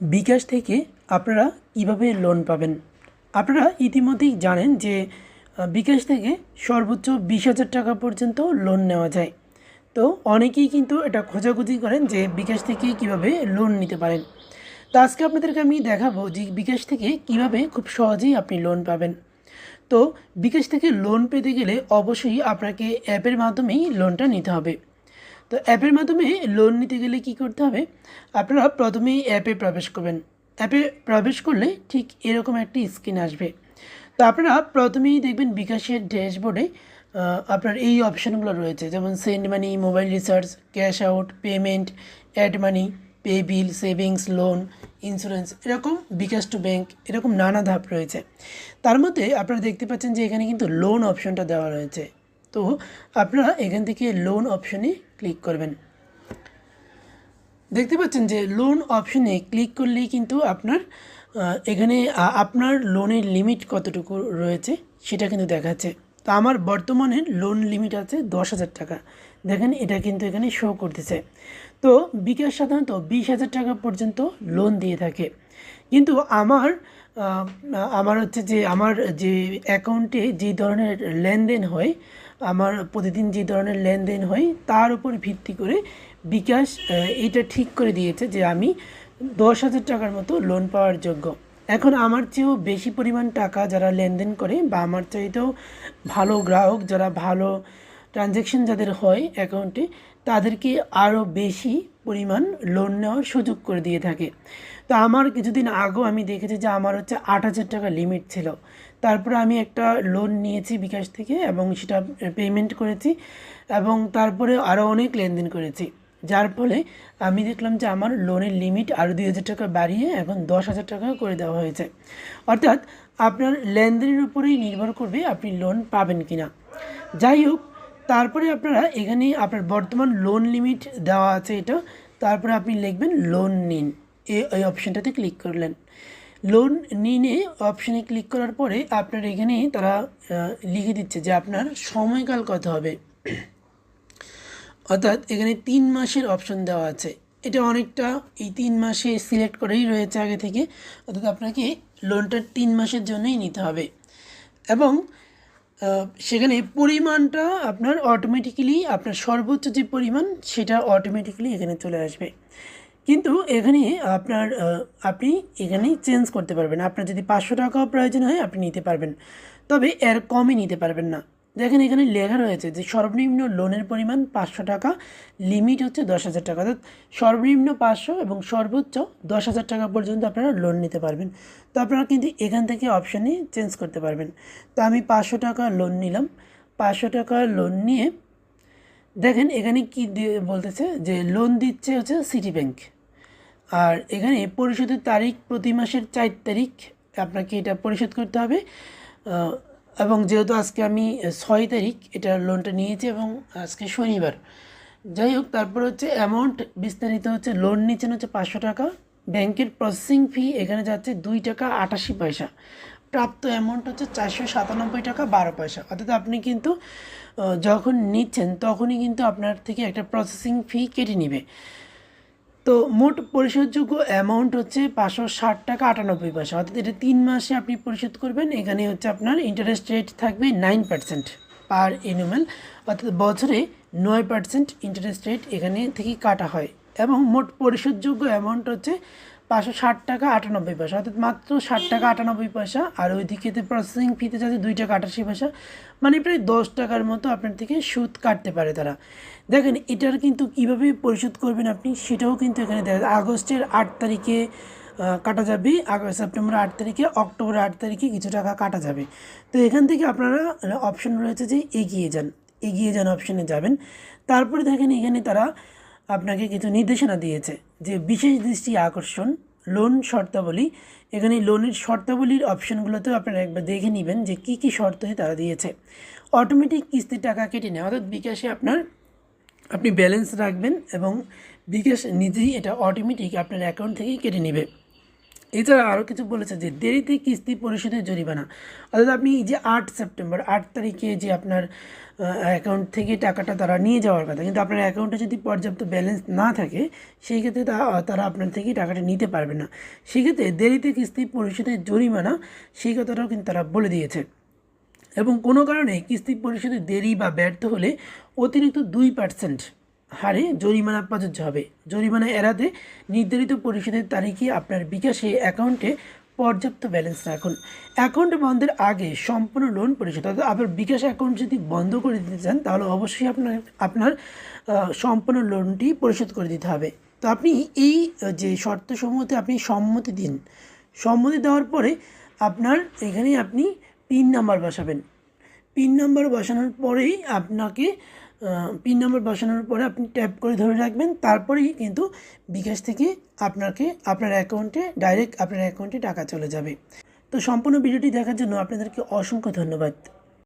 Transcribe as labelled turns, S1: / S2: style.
S1: বিকাশ থেকে আপনারা কীভাবে লোন পাবেন? আপনারা ইতিমধ্যেই জানেন যে বিকাশ থেকে সর্বোচ্চ বিশ হাজার টাকা পর্যন্ত লোন নেওয়া যায়। তো অনেকেই কিন্তু এটা খোঁজাখুঁজি করেন যে, বিকাশ থেকে কীভাবে লোন নিতে পারেন। তো আজকে আপনাদেরকে আমি দেখাবো যে, বিকাশ থেকে কীভাবে খুব সহজেই আপনি লোন পাবেন। তো বিকাশ থেকে লোন পেতে গেলে অবশ্যই আপনাকে অ্যাপের মাধ্যমেই লোনটা নিতে হবে। তো অ্যাপের মাধ্যমে লোন নিতে গেলে কি করতে হবে? আপনারা প্রথমেই অ্যাপে প্রবেশ করবেন। অ্যাপে প্রবেশ করলে ঠিক এরকম একটি স্ক্রিন আসবে। তো আপনারা প্রথমেই দেখবেন বিকাশের ড্যাশবোর্ডে আপনার এই অপশানগুলো রয়েছে। যেমন send money mobile recharge cash out payment add money pay bill savings loan insurance এরকম বিকাশ টু ব্যাংক এরকম নানা ধাপ রয়েছে। তার মধ্যে আপনারা দেখতে পাচ্ছেন যে এখানে কিন্তু লোন অপশনটা দেওয়া রয়েছে। তো আপনারা এখান থেকে লোন অপশনে ক্লিক করবেন। দেখতে পাচ্ছেন যে লোন অপশনে ক্লিক করলেই কিন্তু আপনার এখানে আপনার লোনের লিমিট কতটুকু রয়েছে সেটা কিন্তু দেখাচ্ছে। তো আমার বর্তমানে লোন লিমিট আছে দশ হাজার টাকা। দেখেন, এটা কিন্তু এখানে শো করতেছে। তো বিকাশ সাধারণত বিশ হাজার টাকা পর্যন্ত লোন দিয়ে থাকে। কিন্তু আমার আমার হচ্ছে যে, আমার যে অ্যাকাউন্টে যে ধরনের লেনদেন হয় আমার প্রতিদিন যে ধরনের লেনদেন হয়, তার উপর ভিত্তি করে বিকাশ এটা ঠিক করে দিয়েছে যে আমি দশ হাজার টাকার মতো লোন পাওয়ার যোগ্য। এখন আমার চেয়েও বেশি পরিমাণ টাকা যারা লেনদেন করে বা আমার চাইতেও ভালো গ্রাহক, যারা ভালো ট্রানজ্যাকশন যাদের হয় অ্যাকাউন্টে তাদেরকে আরও বেশি পরিমাণ লোন নেওয়ার সুযোগ করে দিয়ে থাকে। তো আমার কিছুদিন আগেও আমি দেখেছি যে আমার হচ্ছে আট হাজার টাকা লিমিট ছিল। তারপরে আমি একটা লোন নিয়েছি বিকাশ থেকে এবং সেটা পেমেন্ট করেছি এবং তারপরে আরও অনেক লেনদেন করেছি। যার ফলে আমি দেখলাম যে আমার লোনের লিমিট আরও দুই হাজার টাকা বাড়িয়ে এখন দশ হাজার টাকা করে দেওয়া হয়েছে। অর্থাৎ আপনার লেনদেনের উপরেই নির্ভর করবে আপনি লোন পাবেন কি না যাই হোক তারপরে আপনারা এখানে আপনার বর্তমান লোন লিমিট দেওয়া আছে এটা, তারপরে আপনি লিখবেন লোন নিন। এই অপশানটাতে ক্লিক করলেন। লোন নিনে অপশানে ক্লিক করার পরে আপনার এখানে তারা লিখে দিচ্ছে যে আপনার সময়কাল কত হবে। অর্থাৎ এখানে তিন মাসের অপশন দেওয়া আছে। এটা অনেকটা এই তিন মাসে সিলেক্ট করেই রয়েছে আগে থেকে। অর্থাৎ আপনাকে লোনটা তিন মাসের জন্যই নিতে হবে। এবং সেখানে পরিমাণটা আপনার অটোমেটিক্যালি আপনার সর্বোচ্চ যে পরিমাণ, সেটা অটোমেটিক্যালি এখানে চলে আসবে। কিন্তু এখানে আপনার আপনি এখানে চেঞ্জ করতে পারবেন। আপনার যদি পাঁচশো টাকাও প্রয়োজন হয়, আপনি নিতে পারবেন। তবে এর কমে নিতে পারবেন না। দেখেন এখানে লেখা রয়েছে যে সর্বনিম্ন লোনের পরিমাণ পাঁচশো টাকা লিমিট হচ্ছে দশ হাজার টাকা। অর্থাৎ সর্বনিম্ন পাঁচশো এবং সর্বোচ্চ দশ হাজার টাকা পর্যন্ত আপনারা লোন নিতে পারবেন। তো আপনারা কিন্তু এখান থেকে অপশানে চেঞ্জ করতে পারবেন। তো আমি পাঁচশো টাকা লোন নিলাম। পাঁচশো টাকা লোন নিয়ে দেখেন এখানে কি বলতেছে যে লোন দিচ্ছে হচ্ছে সিটি ব্যাংক আর এখানে পরিশোধের তারিখ প্রতি মাসের চার তারিখ আপনাকে এটা পরিশোধ করতে হবে। এবং যেহেতু আজকে আমি ছয় তারিখ এটা লোনটা নিয়েছি এবং আজকে শনিবার। যাই হোক, তারপর হচ্ছে অ্যামাউন্ট বিস্তারিত হচ্ছে লোন নিচ্ছেন হচ্ছে পাঁচশো টাকা। ব্যাংকের প্রসেসিং ফি এখানে যাচ্ছে দুই টাকা আটাশি পয়সা। প্রাপ্ত অ্যামাউন্ট হচ্ছে চারশো সাতানব্বই টাকা বারো পয়সা। অর্থাৎ আপনি কিন্তু যখন নিচ্ছেন, তখনই কিন্তু আপনার থেকে একটা প্রসেসিং ফি কেটে নেবে। তো মোট পরিশোধযোগ্য অ্যামাউন্ট হচ্ছে পাঁচশো ষাট টাকা আটানব্বই পয়সা। অর্থাৎ এটা তিন মাসে আপনি পরিশোধ করবেন। এখানে হচ্ছে আপনার ইন্টারেস্ট রেট থাকবে নাইন পার্সেন্ট পার এনুয়াল অর্থাৎ বছরে নয় পার্সেন্ট ইন্টারেস্ট রেট এখানে থেকে কাটা হয়। এবং মোট পরিশোধযোগ্য অ্যামাউন্ট হচ্ছে পাঁচশো ষাট টাকা আটানব্বই পয়সা। অর্থাৎ মাত্র ষাট টাকা আটানব্বই পয়সা। আর ওইদিকেতে প্রসেসিং ফিতে যাচ্ছে দুই টাকা আটাশি পয়সা। মানে প্রায় দশ টাকার মতো আপনার থেকে সুদ কাটতে পারে তারা। দেখেন, এটার কিন্তু কীভাবে পরিশোধ করবেন আপনি, সেটাও কিন্তু এখানে দেখা আগস্টের আট তারিখে কাটা যাবে। আগস্ট, সেপ্টেম্বর আট তারিখে, অক্টোবর আট তারিখে কিছু টাকা কাটা যাবে। তো এখান থেকে আপনারা অপশন রয়েছে যে এগিয়ে যান। এগিয়ে যান অপশনে যাবেন। তারপরে দেখেন, এখানে তারা আপনাকে কিছু নির্দেশনা দিয়েছে যে বিশেষ দৃষ্টি আকর্ষণ লোন শর্তাবলী। এখানে লোনের শর্তাবলীর অপশনগুলোতেও আপনারা একবার দেখে নেবেন যে কি কি শর্তে তারা দিয়েছে। অটোমেটিক কিস্তির টাকা কেটে নেয় অর্থাৎ বিকাশে আপনার, আপনি ব্যালেন্স রাখবেন এবং বিকাশ নিজেই এটা অটোমেটিক আপনার অ্যাকাউন্ট থেকেই কেটে নেবে। এছাড়া আরও কিছু বলেছে যে দেরিতে কিস্তি পরিশোধের জরিমানা। অর্থাৎ আপনি যে আট সেপ্টেম্বর, আট তারিখে যে আপনার অ্যাকাউন্ট থেকে টাকাটা তারা নিয়ে যাওয়ার কথা, কিন্তু আপনার অ্যাকাউন্টে যদি পর্যাপ্ত ব্যালেন্স না থাকে, সেই ক্ষেত্রে তারা আপনার থেকে টাকাটা নিতে পারবে না। সেক্ষেত্রে দেরিতে কিস্তি পরিশোধের জরিমানা, সেই কথাটাও কিন্তু তারা বলে দিয়েছে। এবং কোনো কারণে কিস্তি পরিশোধে দেরি বা ব্যর্থ হলে অতিরিক্ত দুই পার্সেন্ট হারে জরিমানা প্রযোজ্য হবে। জরিমানা এড়াতে নির্ধারিত পরিশোধের তারিখে আপনার বিকাশে অ্যাকাউন্টে পর্যাপ্ত ব্যালেন্স রাখুন। অ্যাকাউন্ট বন্ধের আগে সম্পূর্ণ লোন পরিশোধ অর্থাৎ আপনার বিকাশ অ্যাকাউন্ট যদি বন্ধ করে দিতে চান, তাহলে অবশ্যই আপনার আপনার সম্পূর্ণ লোনটি পরিশোধ করে দিতে হবে। তো আপনি এই যে শর্তসমূহতে আপনি সম্মতি দিন, সম্মতি দেওয়ার পরে আপনার এখানে আপনি পিন নাম্বার বসাবেন। পিন নাম্বার বসানোর পরেই আপনাকে পিন নম্বর বসানোর পরে আপনি ট্যাপ করে ধরে রাখবেন, তারপরেই কিন্তু বিকাশ থেকে আপনাকে, আপনার অ্যাকাউন্টে ডাইরেক্ট আপনার অ্যাকাউন্টে টাকা চলে যাবে। তো সম্পূর্ণ ভিডিওটি দেখার জন্য আপনাদেরকে অসংখ্য ধন্যবাদ।